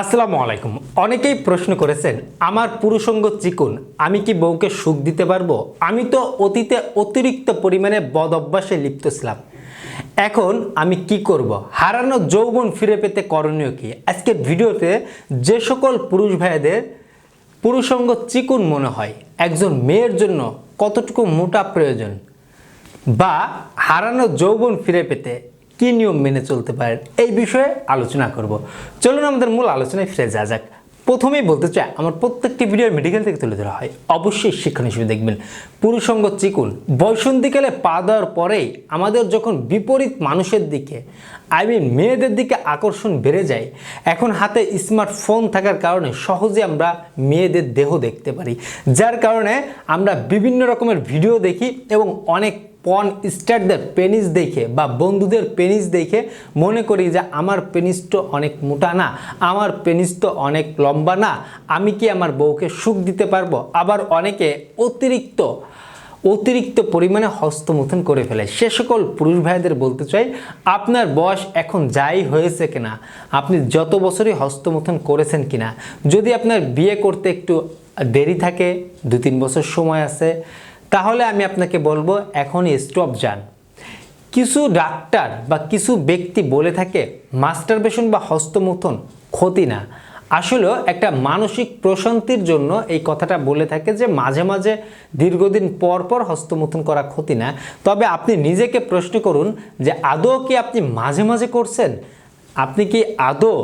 আসসালামু আলাইকুম। অনেকেই প্রশ্ন করেছেন, আমার পুরুষঙ্গ চিকুন, আমি কি বউকে সুখ দিতে পারব? আমি তো অতীতে অতিরিক্ত পরিমাণে বদ অভ্যাসে লিপ্ত ছিলাম। এখন আমি কি করব? হারানো যৌবন ফিরে পেতে করণীয় কি? আজকে ভিডিওতে যে সকল পুরুষ ভাইদের পুরুষঙ্গ চিকুন মনে হয়, একজন মেয়ের জন্য কতটুকু মোটা প্রয়োজন? বা হারানো যৌবন ফিরে পেতে কি নিয়ম মেনে চলতে পারেন? এই বিষয়ে আলোচনা করব। চলুন আমাদের মূল আলোচনায় ফিরে যাওয়া যাক। প্রথমেই বলতে চাই, আমার প্রত্যেকটি ভিডিও মেডিকেল থেকে তুলে ধরা হয়। অবশ্যই শিক্ষণ হিসেবে দেখবেন। পুরুষঙ্গ চিকুন বয়সন্ধিকালে পা দেওয়ার পরেই আমাদের যখন বিপরীত মানুষের দিকে আই মিন মেয়েদের দিকে আকর্ষণ বেড়ে যায়, এখন হাতে স্মার্টফোন থাকার কারণে সহজে আমরা মেয়েদের দেহ দেখতে পারি। যার কারণে আমরা বিভিন্ন রকমের ভিডিও দেখি এবং অনেক পন স্টারদের পেনিস দেখে বা বন্ধুদের পেনিস দেখে মনে করি যে আমার পেনিস তো অনেক মোটা না, আমার পেনিস তো অনেক লম্বা না, আমি কি আমার বউকে সুখ দিতে পারব? আবার অনেকে অতিরিক্ত অতিরিক্ত পরিমাণে হস্তমথন করে ফেলে। সে সকল পুরুষ ভাইদের বলতে চাই, আপনার বয়স এখন যাই হয়েছে কিনা, আপনি যত বছরই হস্তমথন করেছেন কিনা, যদি আপনার বিয়ে করতে একটু দেরি থাকে দু তিন বছর সময় আছে তাহলে আমি আপনাকে বলব, এখনই স্টপ যান। কিছু ডাক্তার বা কিছু ব্যক্তি বলে থাকে, মাস্টারবেশন বা হস্তমথন ক্ষতি না। আসলেও একটা মানসিক প্রশান্তির জন্য এই কথাটা বলে থাকে যে, মাঝে মাঝে দীর্ঘদিন পর পর হস্তমথন করা ক্ষতি না। তবে আপনি নিজেকে প্রশ্ন করুন যে, আদৌ কি আপনি মাঝে মাঝে করছেন? আপনি কি আদৌ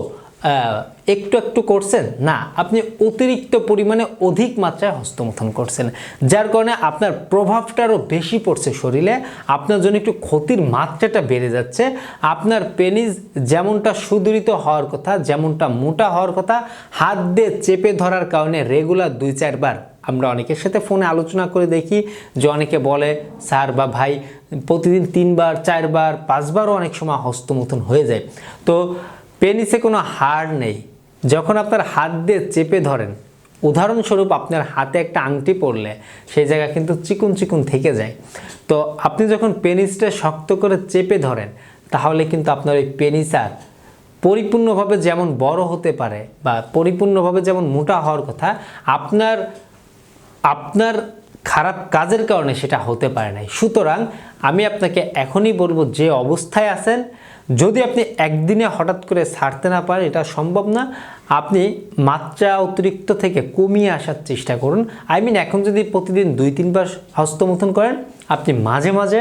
একটু একটু করছেন? না, আপনি অতিরিক্ত পরিমাণে অধিক মাত্রায় হস্তমথন করছেন, যার কারণে আপনার প্রভাবটারও বেশি পড়ছে শরীরে, আপনার জন্য একটু ক্ষতির মাত্রাটা বেড়ে যাচ্ছে, আপনার পেনিস যেমনটা সুদৃঢ় হওয়ার কথা, যেমনটা মোটা হওয়ার কথা, হাত দিয়ে চেপে ধরার কারণে রেগুলার দুই চারবার আমরা অনেকের সাথে ফোনে আলোচনা করে দেখি, যে অনেকে বলে, স্যার বা ভাই, প্রতিদিন তিনবার, চারবার, পাঁচবারও অনেক সময় হস্তমথন হয়ে যায়। তো পেনিসে কোনো হাড় নেই। যখন আপনার হাত দিয়ে চেপে ধরেন, উদাহরণস্বরূপ আপনার হাতে একটা আংটি পরলে, সেই জায়গা কিন্তু চিকুন চিকুন থেকে যায়। তো আপনি যখন পেনিসটা শক্ত করে চেপে ধরেন, তাহলে কিন্তু আপনার ওই পেনিস আর পরিপূর্ণভাবে যেমন বড় হতে পারে বা পরিপূর্ণভাবে যেমন মোটা হওয়ার কথা, আপনার আপনার খারাপ কাজের কারণে সেটা হতে পারে নাই। সুতরাং আমি আপনাকে এখনই বলব, যে অবস্থায় আছেন যদি আপনি একদিনে হঠাৎ করে ছাড়তে না পারেন, এটা সম্ভব না। আপনি মাত্রা অতিরিক্ত থেকে কমিয়ে আসার চেষ্টা করুন। আই মিন এখন যদি প্রতিদিন দুই, তিনবার হস্তমথন করেন, আপনি মাঝে মাঝে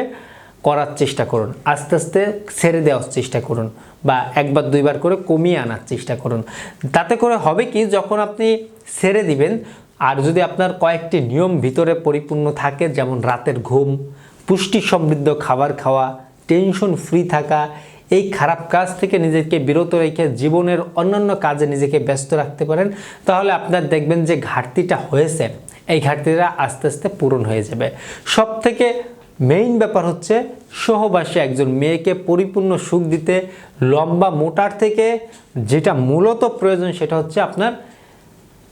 করার চেষ্টা করুন। আস্তে আস্তে ছেড়ে দেওয়ার চেষ্টা করুন বা একবার, দুইবার করে কমিয়ে আনার চেষ্টা করুন। তাতে করে হবে কি, যখন আপনি ছেড়ে দিবেন, আর যদি আপনার কয়েকটি নিয়ম ভিতরে পরিপূর্ণ থাকে, যেমন রাতের ঘুম, পুষ্টি সমৃদ্ধ খাবার খাওয়া টেনশন ফ্রি থাকা এই খারাপ কাজ থেকে নিজেকে বিরত রেখে জীবনের অন্যান্য কাজে নিজেকে ব্যস্ত রাখতে পারেন, তাহলে আপনার দেখবেন যে ঘাটতিটা হয়েছে। এই ঘাটতিটা আস্তে আস্তে পূরণ হয়ে যাবে। সব থেকে মেইন ব্যাপার হচ্ছে সহবাসী একজন মেয়েকে পরিপূর্ণ সুখ দিতে, লম্বা মোটার থেকে যেটা মূলত প্রয়োজন সেটা হচ্ছে আপনার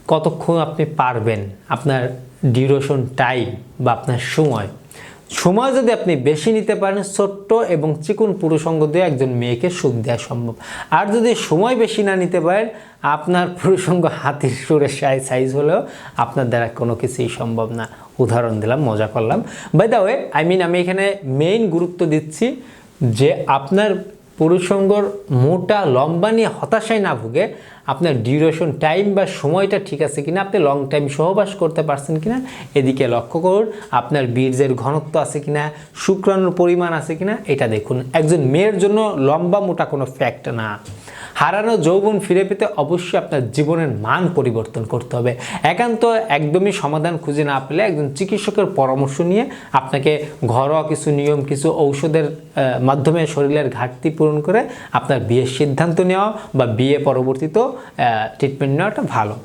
কতক্ষণ আপনি পারবেন, আপনার ডিউরেশন টাইম বা আপনার সময়। সময় যদি আপনি বেশি নিতে পারেন, ছোট্ট এবং চিকুন পুরুষঙ্গ দিয়ে একজন মেয়েকে সুখ দেওয়া সম্ভব। আর যদি সময় বেশি না নিতে পারেন, আপনার পুরুষঙ্গ হাতির সুরের সাইজ সাইজ হলেও আপনার দ্বারা কোনো কিছুই সম্ভব না। উদাহরণ দিলাম, মজা করলাম। By the way I mean আমি এখানে মেইন গুরুত্ব দিচ্ছি যে আপনার পুরুষঙ্গর মোটা লম্বা নিয়ে হতাশায় না ভুগে আপনার ডিউরেশন টাইম বা সময়টা ঠিক আছে কিনা, আপনি লং টাইম সহবাস করতে পারছেন কিনা, এদিকে লক্ষ্য করুন, আপনার বীর্যের ঘনত্ব আছে কিনা, শুক্রাণুর পরিমাণ আছে কিনা, এটা দেখুন। একজন মেয়ের জন্য লম্বা মোটা কোনো ফ্যাক্ট না। হারানো যৌবন ফিরে পেতে অবশ্যই আপনার জীবনের মান পরিবর্তন করতে হবে। একান্ত একদমই সমাধান খুঁজে না পেলে একজন চিকিৎসকের পরামর্শ নিয়ে আপনাকে ঘরোয়া কিছু নিয়ম, কিছু ঔষধের মাধ্যমে শরীরের ঘাটতি পূরণ করে আপনার বিয়ের সিদ্ধান্ত নেওয়া বা বিয়ে পরবর্তীতেও ট্রিটমেন্ট নেওয়াটা ভালো।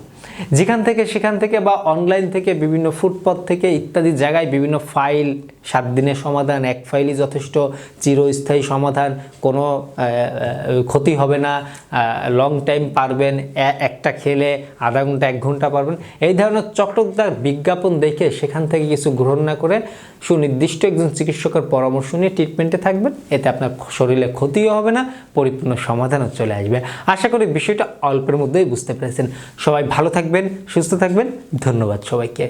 যেখান থেকে সেখান থেকে বা অনলাইন থেকে বিভিন্ন ফুটপথ থেকে ইত্যাদি জায়গায় বিভিন্ন ফাইল সাত দিনের সমাধান, এক ফাইলই যথেষ্ট চিরস্থায়ী সমাধান, কোনো ক্ষতি হবে না লং টাইম পারবেন একটা খেলে আধা ঘণ্টা, এক ঘণ্টা পারবেন। এই ধরনের চটকদার বিজ্ঞাপন দেখে সেখান থেকে কিছু গ্রহণ না করে সুনির্দিষ্ট একজন চিকিৎসকের পরামর্শ নিয়ে ট্রিটমেন্টে থাকবেন। এতে আপনার শরীরে ক্ষতিও হবে না, পরিপূর্ণ সমাধানও চলে আসবে। আশা করি বিষয়টা অল্পের মধ্যেই বুঝতে পেরেছেন। সবাই ভালো থাকবেন সুস্থ থাকবেন ধন্যবাদ সবাইকে।